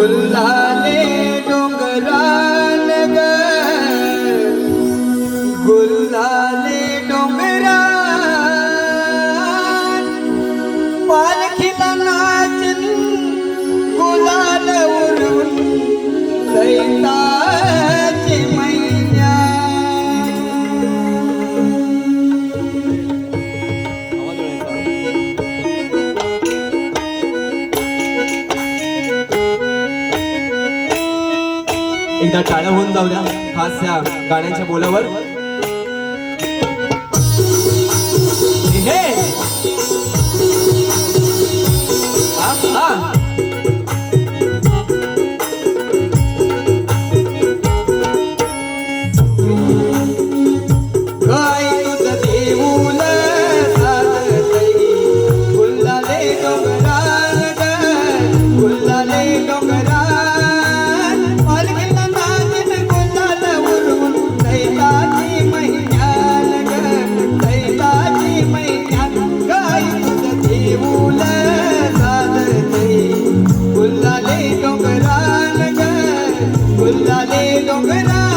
would lie. एकदा टाळ्या होऊन जाऊ द्या. खास या गाण्याच्या बोलावर Lali no verás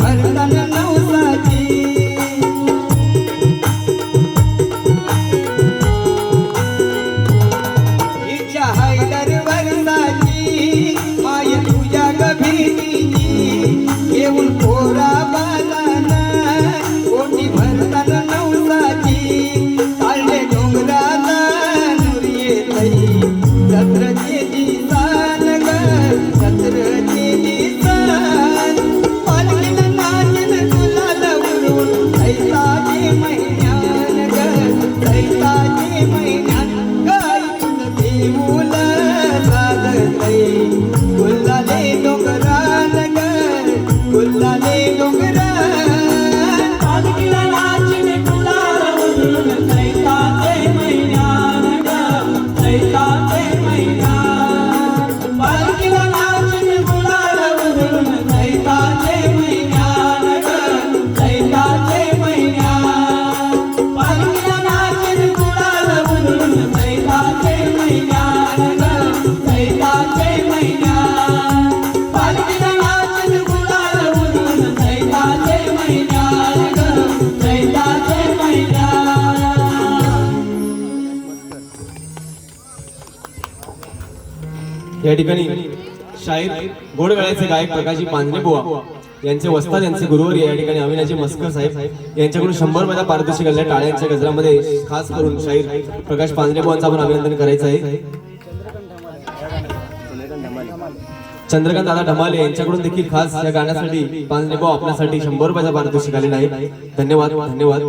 भर तन Ei. या ठिकाणी शाहीर गोडगळ्याचे गायक प्रकाशजी पांजरे बुवा यांचे वस्ताद यांचे गुरुवर या ठिकाणी अविनाजी मस्कर साहेब यांच्याकडून शंभरमध्ये पारितोषिक आलेल्या टाळ्यांच्या गजरामध्ये खास करून शाहीर प्रकाश पांजरे बुवांचं आपण अभिनंदन करायचं आहे. चंद्रकांत दादा ढमाले यांच्याकडून देखील खास या गाण्यासाठी पांजरे बुवा आपल्यासाठी शंभर रुपयाचा पारितोषिक आलेला आहे धन्यवाद धन्यवाद.